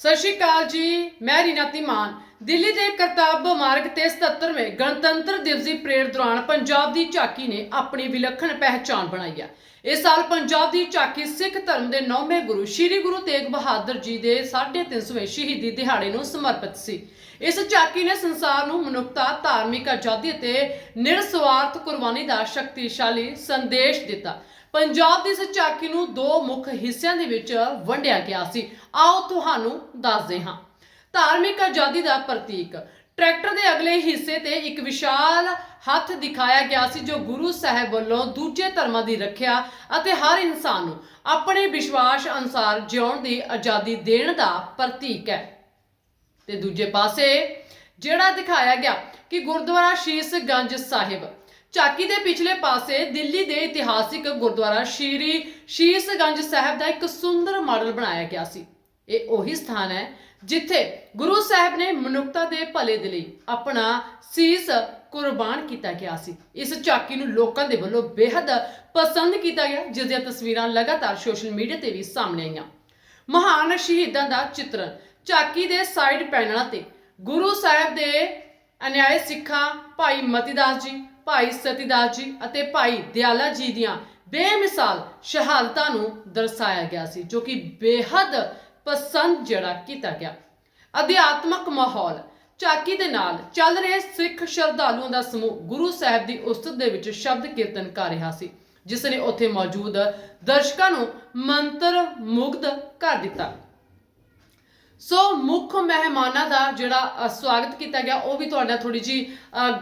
ਸਤਿ ਸ਼੍ਰੀ ਅਕਾਲ ਜੀ, ਮੈਂ ਰੀਨਾ ਧੀਮਾਨ। ਦਿੱਲੀ ਦੇ ਕਰਤੱਵ ਮਾਰਗ ਤੇ 77ਵੇਂ ਗਣਤੰਤਰ ਦਿਵਸ ਦੀ ਪਰੇਡ ਦੌਰਾਨ ਪੰਜਾਬ ਦੀ ਝਾਕੀ ਨੇ ਆਪਣੀ ਵਿਲੱਖਣ ਪਹਿਚਾਣ ਬਣਾਈ ਹੈ ਇਸ ਸਾਲ ਪੰਜਾਬ ਦੀ ਝਾਕੀ ਸਿੱਖ ਧਰਮ ਦੇ ਨੌਵੇਂ ਗੁਰੂ, ਸ੍ਰੀ ਗੁਰੂ ਤੇਗ ਬਹਾਦਰ ਜੀ ਦੇ 350ਵੇਂ ਸ਼ਹੀਦੀ ਦਿਹਾੜੇ ਨੂੰ ਸਮਰਪਿਤ ਸੀ। ਇਸ ਝਾਕੀ ਨੇ ਸੰਸਾਰ ਨੂੰ ਮਨੁੱਖਤਾ, ਧਾਰਮਿਕ ਆਜ਼ਾਦੀ ਅਤੇ ਨਿਰਸਵਾਰਥ ਕੁਰਬਾਨੀ ਦਾ ਸ਼ਕਤੀਸ਼ਾਲੀ ਸੰਦੇਸ਼ ਦਿੱਤਾ। ਪੰਜਾਬ ਦੀ ਇਸ ਝਾਕੀ ਨੂੰ ਦੋ ਮੁੱਖ ਹਿੱਸਿਆਂ ਦੇ ਵਿੱਚ ਵੰਡਿਆ ਗਿਆ ਸੀ। ਆਓ ਤੁਹਾਨੂੰ ਦੱਸਦੇ ਹਾਂ। ਧਾਰਮਿਕ ਆਜ਼ਾਦੀ ਦਾ ਪ੍ਰਤੀਕ। ਟਰੈਕਟਰ ਦੇ ਅਗਲੇ ਹਿੱਸੇ ਤੇ ਇੱਕ ਵਿਸ਼ਾਲ ਹੱਥ ਦਿਖਾਇਆ ਗਿਆ ਸੀ, ਜੋ ਗੁਰੂ ਸਾਹਿਬ ਵੱਲੋਂ ਦੂਜੇ ਧਰਮਾਂ ਦੀ ਰੱਖਿਆ ਅਤੇ ਹਰ ਇਨਸਾਨ ਨੂੰ ਆਪਣੇ ਵਿਸ਼ਵਾਸ ਅਨੁਸਾਰ ਜਿਉਣ ਦੀ ਆਜ਼ਾਦੀ ਦੇਣ ਦਾ ਪ੍ਰਤੀਕ ਹੈ। ਤੇ ਦੂਜੇ ਪਾਸੇ ਜਿਹੜਾ ਦਿਖਾਇਆ ਗਿਆ ਕਿ ਗੁਰਦੁਆਰਾ ਸ਼ੀਸਗੰਜ ਸਾਹਿਬ ਝਾਕੀ ਦੇ ਪਿਛਲੇ ਪਾਸੇ ਦਿੱਲੀ ਦੇ ਇਤਿਹਾਸਿਕ ਗੁਰਦੁਆਰਾ ਸ਼੍ਰੀ ਸ਼ੀਸਗੰਜ ਸਾਹਿਬ ਦਾ ਇੱਕ ਸੁੰਦਰ ਮਾਡਲ ਬਣਾਇਆ ਗਿਆ ਸੀ। ਇਹ ਉਹੀ ਸਥਾਨ ਹੈ ਜਿੱਥੇ ਗੁਰੂ ਸਾਹਿਬ ਨੇ ਮਨੁੱਖਤਾ ਦੇ ਭਲੇ ਦੇ ਲਈ ਆਪਣਾ ਸੀਸ ਕੁਰਬਾਨ ਕੀਤਾ ਗਿਆ ਸੀ। ਇਸ ਝਾਕੀ ਨੂੰ ਲੋਕਾਂ ਦੇ ਵੱਲੋਂ ਬੇहद ਪਸੰਦ ਕੀਤਾ ਗਿਆ, ਜਿਸ ਦੀਆਂ ਤਸਵੀਰਾਂ ਲਗਾਤਾਰ ਸੋਸ਼ਲ ਮੀਡੀਆ ਤੇ ਵੀ ਸਾਹਮਣੇ ਆਈਆਂ। ਮਹਾਨ ਸ਼ਹੀਦਾਂ ਦਾ ਚਿੱਤਰਨ ਝਾਕੀ ਦੇ ਸਾਈਡ ਪੈਨਲਾਂ ਤੇ ਗੁਰੂ ਸਾਹਿਬ ਦੇ ਅਨਿਆਏ ਸਿੱਖਾਂ ਭਾਈ ਮਤੀਦਾਸ ਜੀ ਭਾਈ ਸਤੀਦਾਸ ਜੀ ਅਤੇ ਭਾਈ ਦਿਆਲਾ ਜੀ ਦੀਆਂ ਬੇਮਿਸਾਲ ਸ਼ਹਾਦਤਾਂ ਨੂੰ ਦਰਸਾਇਆ ਗਿਆ ਸੀ, ਜੋ ਕਿ ਬੇਹੱਦ ਪਸੰਦ ਜਿਹੜਾ ਕੀਤਾ ਗਿਆ। ਅਧਿਆਤਮਕ ਮਾਹੌਲ ਚਾਕੀ ਦੇ ਨਾਲ ਚੱਲ ਰਹੇ ਸਿੱਖ ਸ਼ਰਧਾਲੂਆਂ ਦਾ ਸਮੂਹ ਗੁਰੂ ਸਾਹਿਬ ਦੀ ਉਸਤਤ ਦੇ ਵਿੱਚ ਸ਼ਬਦ ਕੀਰਤਨ ਕਰ ਰਿਹਾ ਸੀ, ਜਿਸ ਨੇ ਉੱਥੇ ਮੌਜੂਦ ਦਰਸ਼ਕਾਂ ਨੂੰ ਮੰਤਰ ਮੁਗਧ ਕਰ ਦਿੱਤਾ। ਸੋ ਮੁੱਖ ਮਹਿਮਾਨਾਂ ਦਾ ਜਿਹੜਾ ਸਵਾਗਤ ਕੀਤਾ ਗਿਆ, ਉਹ ਵੀ ਤੁਹਾਡਾ ਥੋੜੀ ਜੀ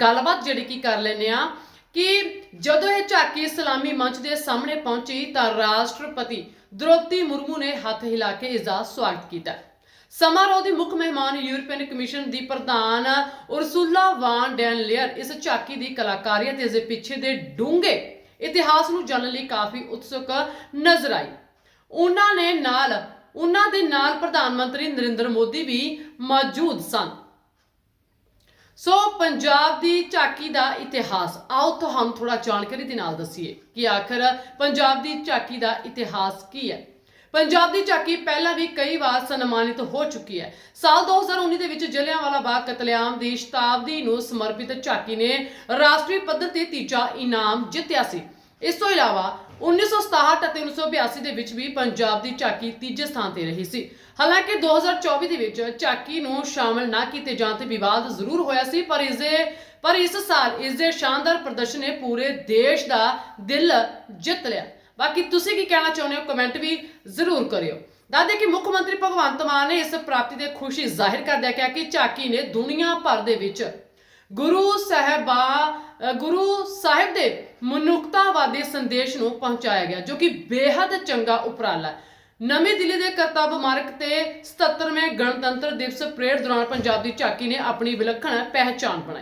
ਗੱਲਬਾਤ ਜਿਹੜੀ ਕੀ ਕਰ ਲੈਨੇ ਆ ਕਿ ਜਦੋਂ ਇਹ ਝਾਕੀ ਇਸਲਾਮੀ ਮੰਚ ਦੇ ਸਾਹਮਣੇ ਪਹੁੰਚੀ ਤਾਂ ਰਾਸ਼ਟਰਪਤੀ ਦ੍ਰੋਪਦੀ ਮੁਰਮੂ ਨੇ ਹੱਥ ਹਿਲਾ ਕੇ ਇਸ ਦਾ ਸਵਾਗਤ ਕੀਤਾ। ਸਮਾਰੋਹ ਦੀ ਮੁੱਖ ਮਹਿਮਾਨ ਯੂਰਪੀਅਨ ਕਮਿਸ਼ਨ ਦੀ ਪ੍ਰਧਾਨ ਉਰਸੂਲਾ ਵਾਨ ਡੈਨ ਲੇਅਰ ਇਸ ਝਾਕੀ ਦੀ ਕਲਾਕਾਰੀ ਅਤੇ ਇਸ ਦੇ ਪਿੱਛੇ ਦੇ ਡੂੰਘੇ ਇਤਿਹਾਸ ਨੂੰ ਜਾਣਨ ਲਈ ਕਾਫੀ ਉਤਸੁਕ ਨਜ਼ਰ ਆਈ। ਉਹਨਾਂ ਨੇ ਨਾਲ ਉਹਨਾਂ ਦੇ ਨਾਲ ਪ੍ਰਧਾਨ ਮੰਤਰੀ ਨਰਿੰਦਰ ਮੋਦੀ ਵੀ ਮੌਜੂਦ ਸਨ। ਸੋ ਪੰਜਾਬ ਦੀ ਝਾਕੀ ਦਾ ਇਤਿਹਾਸ, ਆਓ ਤੁਹਾਨੂੰ ਥੋੜਾ ਜਾਣਕਾਰੀ ਦੇ ਨਾਲ ਦਸੀਏ ਕਿ ਆਖਰ ਪੰਜਾਬ ਦੀ ਝਾਕੀ ਦਾ ਇਤਿਹਾਸ ਕੀ ਹੈ। ਪੰਜਾਬ ਦੀ ਝਾਕੀ ਪਹਿਲਾਂ ਵੀ ਕਈ ਵਾਰ ਸਨਮਾਨਿਤ ਹੋ ਚੁੱਕੀ ਹੈ। ਸਾਲ 2019 ਦੇ ਵਿੱਚ ਜਲਿਆਂਵਾਲਾ ਬਾਗ, ਕਤਲੇਆਮ ਦੀ ਸ਼ਤਾਬਦੀ ਨੂੰ ਸਮਰਪਿਤ ਝਾਕੀ ਨੇ ਰਾਸ਼ਟਰੀ ਪੱਧਰ ਤੇ ਤੀਜਾ ਇਨਾਮ ਜਿੱਤਿਆ ਸੀ। ਇਸ ਤੋਂ ਇਲਾਵਾ 1967 ਅਤੇ 1982 ਦੇ ਵਿੱਚ ਵੀ ਪੰਜਾਬ ਦੀ ਝਾਕੀ ਤੀਜੇ ਸਥਾਨ ਤੇ ਰਹੀ ਸੀ। ਹਾਲਾਂਕਿ 2024 ਦੇ ਵਿੱਚ ਝਾਕੀ ਨੂੰ ਸ਼ਾਮਲ ਨਾ ਕੀਤੇ ਜਾਣ ਤੇ ਵਿਵਾਦ ਜ਼ਰੂਰ ਹੋਇਆ ਸੀ, ਪਰ ਇਸ ਦੇ ਪਰ ਇਸ ਸਾਲ ਇਸ ਦੇ ਸ਼ਾਨਦਾਰ ਪ੍ਰਦਰਸ਼ਨ ਨੇ ਪੂਰੇ ਦੇਸ਼ ਦਾ ਦਿਲ ਜਿੱਤ ਲਿਆ। ਬਾਕੀ ਤੁਸੀਂ ਕੀ ਕਹਿਣਾ ਚਾਹੁੰਦੇ ਹੋ? ਕਮੈਂਟ ਵੀ ਜ਼ਰੂਰ ਕਰਿਓ। ਦੱਸਦੇ ਕਿ ਮੁੱਖ ਮੰਤਰੀ ਭਗਵੰਤ ਮਾਨ ਨੇ ਇਸ ਪ੍ਰਾਪਤੀ ਤੇ ਖੁਸ਼ੀ ਜ਼ਾਹਿਰ ਕਰਦਿਆਂ ਕਿਹਾ ਕਿ ਝਾਕੀ ਨੇ ਦੁਨੀਆ ਭਰ ਦੇ ਵਿੱਚ ਗੁਰੂ ਸਾਹਿਬਾ ਗੁਰੂ ਸਾਹਿਬ ਦੇ ਮਨੁੱਖਤਾਵਾਦੀ ਸੰਦੇਸ਼ ਨੂੰ ਪਹੁੰਚਾਇਆ ਗਿਆ, ਜੋ ਕਿ ਬੇहद ਚੰਗਾ ਉਪਰਾਲਾ ਹੈ। ਨਵੀਂ ਦਿੱਲੀ ਦੇ ਕਰਤੱਵ ਮਾਰਗ ਤੇ 77ਵੇਂ ਗਣਤੰਤਰ ਦਿਵਸ ਪਰੇਡ ਦੌਰਾਨ ਪੰਜਾਬ ਦੀ ਝਾਕੀ ਨੇ ਆਪਣੀ ਵਿਲੱਖਣ ਪਹਿਚਾਣ ਬਣਾਈ।